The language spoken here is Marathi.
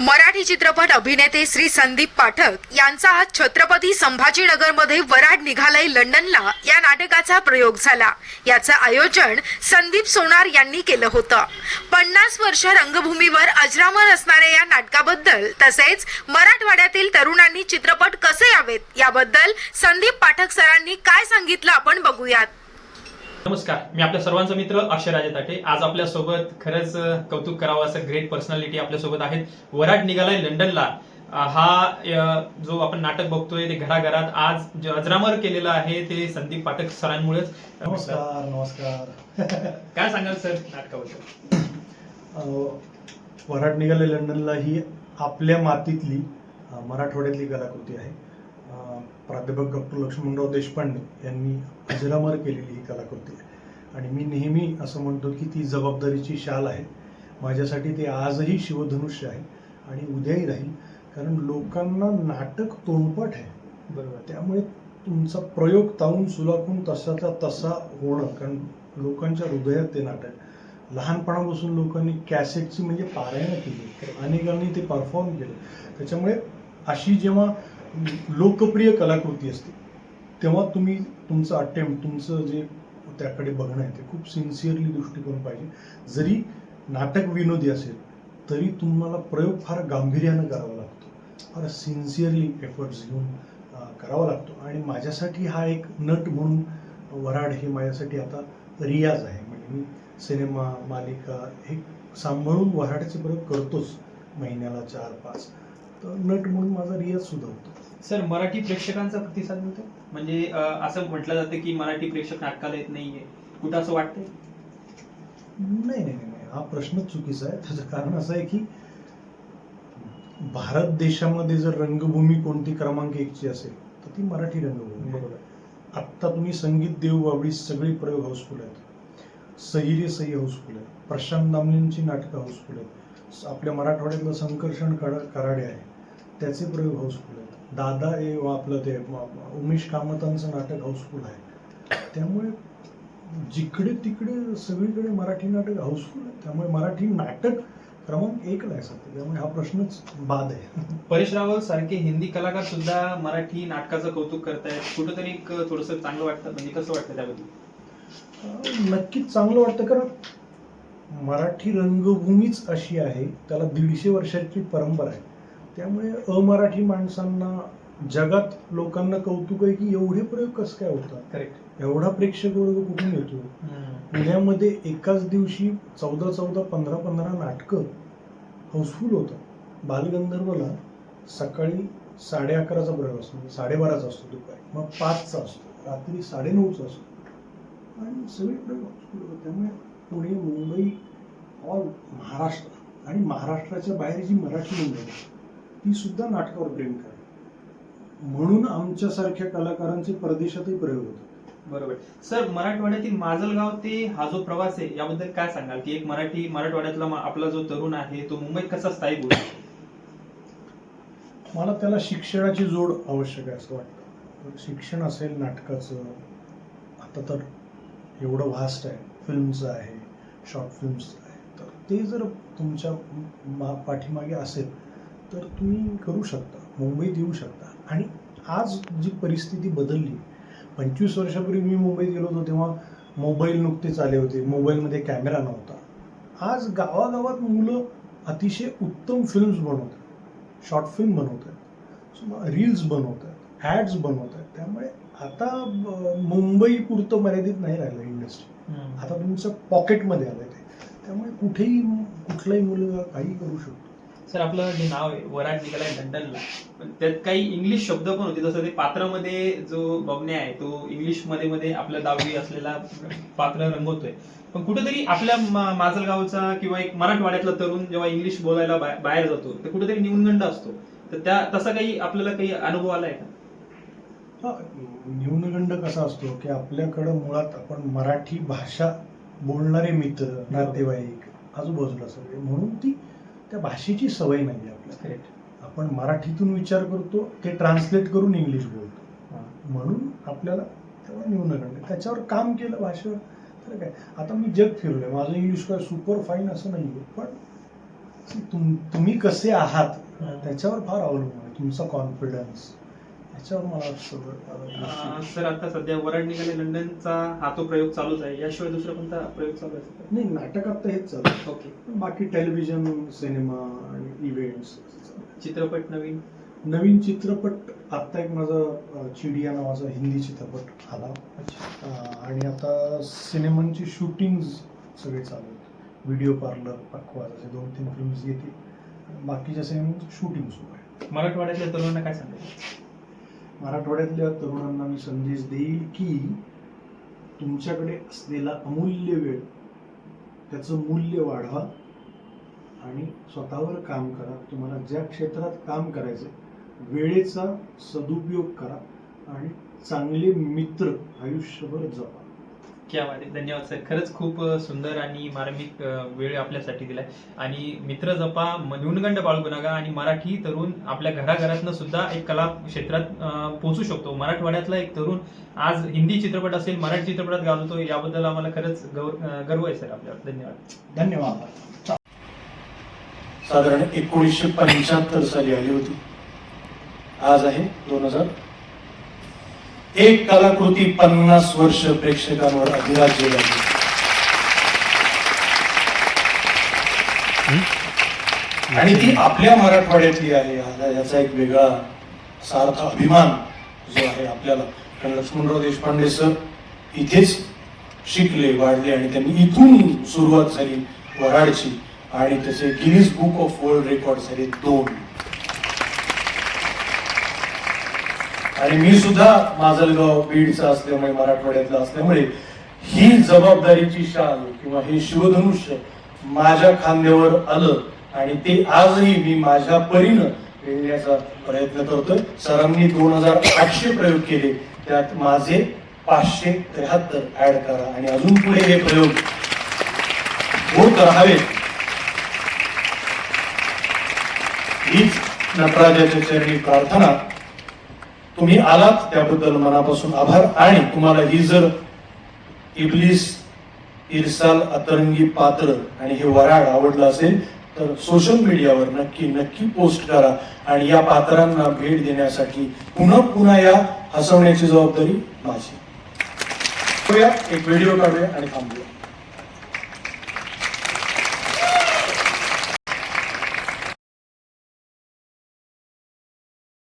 मराठी चित्रपट अभिनेते श्री संदीप पाठक यांचा आज छत्रपती संभाजीनगरमध्ये वराड निघालय लंडनला या नाटकाचा प्रयोग झाला. याचं आयोजन संदीप सोनार यांनी केलं होतं. पन्नास वर्ष रंगभूमीवर अजरामर असणाऱ्या या नाटकाबद्दल तसेच मराठवाड्यातील तरुणांनी चित्रपट कसे यावेत याबद्दल संदीप पाठक सरांनी काय सांगितलं आपण बघूयात. नमस्कार मी आपल्या सर्वांचा मित्र अक्षयराजे ताटे. आज आपल्यासोबत खरंच कौतुक करावं असं ग्रेट पर्सनॅलिटी आपल्यासोबत आहेत. वराड निघालाय लंडनला. हा जो आपण नाटक बघतोय ते घराघरात आज जे अजरामर केलेलं आहे ते संदीप पाठक सरांमुळेच. नमस्कार नमस्कार. काय सांगाल सर नाटकाबद्दल? अं, वराड निघाले लंडनला ही आपल्या मातीतली मराठवाड्यातली कलाकृती आहे. प्राध्यापक डॉक्टर लक्ष्मणराव देशपांडे यांनी अजरामर केलेली ही कलाकृती आहे. आणि मी नेहमी असं म्हणतो की ती जबाबदारीची शाल आहे. माझ्यासाठी ते आजही शिवधनुष्य आहे आणि उद्याही राहील. कारण लोकांना नाटक तोंडपाठ आहे. बरोबर. त्यामुळे तुमचा प्रयोग तावून सुलाखून तसाचा तसा होणं कारण लोकांच्या हृदयात ते नाटक लहानपणापासून लोकांनी कॅसेटची म्हणजे पारायण केली. अनेकांनी ते परफॉर्म केलं. त्याच्यामुळे अशी जेव्हा लोकप्रिय कलाकृती असते. तेव्हा तुम्ही तुमचं अटेम्प्ट तुमचं जे त्याकडे बघणं आहे ते खूप सिन्सिअरली दृष्टिकोन पाहिजे. जरी नाटक विनोदी असेल तरी तुम्हाला प्रयोग फार गांभीर्यानं करावा लागतो. फार सिन्सिअरली एफर्ट्स घेऊन करावा लागतो. आणि माझ्यासाठी हा एक नट म्हणून वराड हे माझ्यासाठी आता रियाज आहे. म्हणजे मी सिनेमा मालिका हे सांभाळून वराडाचे प्रयोग करतोच महिन्याला चार पाच. तर नट म्हणून माझा रियाज सुद्धा होतो सर मराठी प्रेक्षकांचा प्रतिसाद मिळतो? म्हणजे असं म्हटलं जातं की मराठी प्रेक्षक नाटकाला येत नाहीये. कुठं असं वाटतंय? नाही नाही नाही. हा प्रश्नच चुकीचा आहे. त्याचं कारण असं आहे की भारत देशामध्ये जर रंगभूमी कोणती क्रमांक एकची असेल तर ती मराठी रंगभूमी. आहे. बरोबर आत्ता तुम्ही संगीत देव बाबडी सगळी प्रयोग हाऊसफुल आहेत. सही रे सही हाऊसफुल आहे प्रशांत दामलेंची नाटकं हाऊसफुल आहेत. आपल्या मराठवाड्यातलं संकर्षण करा कराडे आहे. त्याचे प्रयोग हाऊसफुल आहेत. दादा हे आपलं ते उमेश कामतांचं नाटक हाऊसफुल आहे. त्यामुळे जिकडे तिकडे सगळीकडे मराठी नाटक हाऊसफुल आहे. त्यामुळे मराठी नाटक क्रमांक एकला आहे सध्या. त्यामुळे हा प्रश्नच बाद आहे. परेश रावल सारखे हिंदी कलाकार सुद्धा मराठी नाटकाचं कौतुक करतायत. कुठंतरी एक थोडस चांगलं वाटतं. म्हणजे कसं वाटतं त्याबद्दल? नक्कीच चांगलं वाटतं. कारण मराठी रंगभूमीच अशी आहे. त्याला दीडशे वर्षाची परंपरा आहे. त्यामुळे अमराठी माणसांना जगात लोकांना कौतुक आहे की एवढे प्रयोग कसं काय होतात? करेक्ट एवढा प्रेक्षक वर्ग कुठून येतो? पुण्यामध्ये एकाच दिवशी चौदा चौदा पंधरा पंधरा नाटकं हाऊसफुल होतं बालगंधर्वला सकाळी साडे अकराचा प्रयोग असतो म्हणजे साडेबाराचा असतो दुपारी मग पाचचा असतो रात्री साडेनऊचा असतो. आणि सगळे प्रयोग हाऊसफुल होतात. त्यामुळे पुणे मुंबई ऑल महाराष्ट्र आणि महाराष्ट्राच्या बाहेर जी मराठी आहेत ती सुद्धा नाटकावर प्रेम करतात म्हणून आमच्यासारख्या कलाकारांचे परदेशातही प्रयोग होतात. बरोबर. सर मराठवाड्यातील माजलगाव ते हा जो प्रवास आहे याबद्दल काय सांगाल? की एक मराठी मराठवाड्यातला आपला जो तरुण आहे तो मुंबईत कसा स्थायिक होईल? मला त्याला शिक्षणाची जोड आवश्यक आहे असं वाटतं. शिक्षण असेल नाटकाचं आता तर एवढं व्हास्ट आहे. फिल्मचं आहे शॉर्ट फिल्म्सचं आहे. तर ते जर तुमच्या मा पाठीमागे असेल तर तुम्ही करू शकता मुंबईत येऊ शकता. आणि आज जी परिस्थिती बदलली पंचवीस वर्षापूर्वी मी मुंबईत गेलो होतो तेव्हा मोबाईल नुकतेच आले होते मोबाईलमध्ये कॅमेरा नव्हता. आज गावागावात मुलं अतिशय उत्तम फिल्म्स बनवतात शॉर्ट फिल्म बनवत आहेत रील्स बनवत आहेत ॲड्स बनवत आहेत त्यामुळे आता मुंबई पुरतं मर्यादित नाही राहिलं इंडस्ट्री आता तुमचं पॉकेटमध्ये आलं ते. त्यामुळे कुठेही कुठलाही मुलगा काही करू शकतो सर आपलं जे नाव आहे वराट निघालाय लंडनला. पण त्यात काही इंग्लिश शब्द पण होते. जसं ते पात्रामध्ये जो बबन्या आहे तो इंग्लिशमध्ये मध्ये आपल्या दावी असलेला पात्र रंगवतोय. पण कुठेतरी आपल्या माजलगावचा किंवा एक मराठवाड्यातला तरुण जेव्हा इंग्लिश बोलायला बाहेर जातो तर कुठेतरी न्यूनगंड असतो. तर त्या तसा काही आपल्याला काही अनुभव आलाय का? हा न्यूनगंड कसा असतो की आपल्याकडं मुळात आपण मराठी भाषा बोलणारे मित्र नातेवाईक आजूबाजूला सगळे. म्हणून ती त्या भाषेची सवय नाही आहे आपल्याला आपण मराठीतून विचार करतो ते ट्रान्सलेट करून इंग्लिश बोलतो. म्हणून आपल्याला तेवढा न्यूनगंड. त्याच्यावर काम केलं भाषेवर तर काय? आता मी जग फिरलोय. माझं इंग्लिश काय सुपर फाईन असं नाही आहे पण तुम तुम्ही कसे आहात त्याच्यावर फार अवलंबून आहे. तुमचा कॉन्फिडन्स याच्यावर मला सर आता सध्या वराड निघाले लंडनचा हा तो प्रयोग चालूच आहे. याशिवाय दुसरा कोणता प्रयोग चालू आहे नाही नाटकात तर हेच चालू ओके. बाकी टेलिव्हिजन सिनेमा आणि इव्हेंट्स चित्रपट नवीन? नवीन चित्रपट आत्ता एक माझा चिडिया नावाचा हिंदी चित्रपट आला. आणि आता सिनेमांची शूटिंग सगळे चालू आहेत. व्हिडिओ पार्लर पक्वाज असे दोन तीन फिल्म्स येतील बाकीच्या सिनेमांचं शूटिंग सुरू आहे मराठवाड्यातल्या तरुणांना काय सांगायचं? मराठवाड्यातल्या तरुणांना मी संदेश देईल की तुमच्याकडे असलेला अमूल्य वेळ त्याचं मूल्य वाढवा आणि स्वतःवर काम करा. तुम्हाला ज्या क्षेत्रात काम करायचं वेळेचा सदुपयोग करा आणि चांगले मित्र आयुष्यभर जपा. क्या बात आहे धन्यवाद सर. खरंच खूप सुंदर आणि मार्मिक वेळ आपल्यासाठी दिलाय. आणि मित्र जपा न्यूनगंड बाळगू नका आणि मराठी तरुण आपल्या घराघरातनं सुद्धा एक कला क्षेत्रात पोहोचू शकतो. मराठवाड्यातला एक तरुण आज हिंदी चित्रपट असेल मराठी चित्रपटात गाजवतो याबद्दल आम्हाला खरंच गर्व आहे सर आपल्यावर. धन्यवाद. धन्यवाद. साधारण एकोणीसशे पंच्याहत्तर साली आली होती. आज आहे दोन हजार एक कलाकृती पन्नास वर्ष प्रेक्षकांवर अधिराज्य झाली. आणि ती आपल्या मराठवाड्यातली आहे. याचा एक वेगळा सार्थ अभिमान जो आहे आपल्याला. कारण लक्ष्मणराव देशपांडे सर इथेच शिकले वाढले आणि त्यांनी इथून सुरुवात झाली वराडची आणि त्याचे Guinness book of world record झाले दोन. आणि मी सुद्धा माजलगाव बीडचा असल्यामुळे मराठवाड्यातला असल्यामुळे ही जबाबदारीची शाल किंवा हे शिवधनुष्य माझ्या खांद्यावर आलं आणि ते आजही मी माझ्या परीनं पेळण्याचा प्रयत्न करतोय. सरांनी दोन हजार आठशे प्रयोग केले. त्यात माझे पाचशे त्र्याहत्तर ऍड करा आणि अजून पुढे हे प्रयोग होत राहावेत. हीच नटराजाच्या चरणी प्रार्थना. तुम्ही आलात त्याबद्दल मनापासून आभार. आणि तुम्हाला ही जर इब्लिस इरसाल अतरंगी पात्र आणि हे वराड आवडलं असेल तर सोशल मीडियावर नक्की नक्की पोस्ट करा. आणि या पात्रांना भेट देण्यासाठी पुन्हा पुन्हा या हसवण्याची जबाबदारी माझी. करूया, एक व्हिडिओ काढूया आणि थांबूया.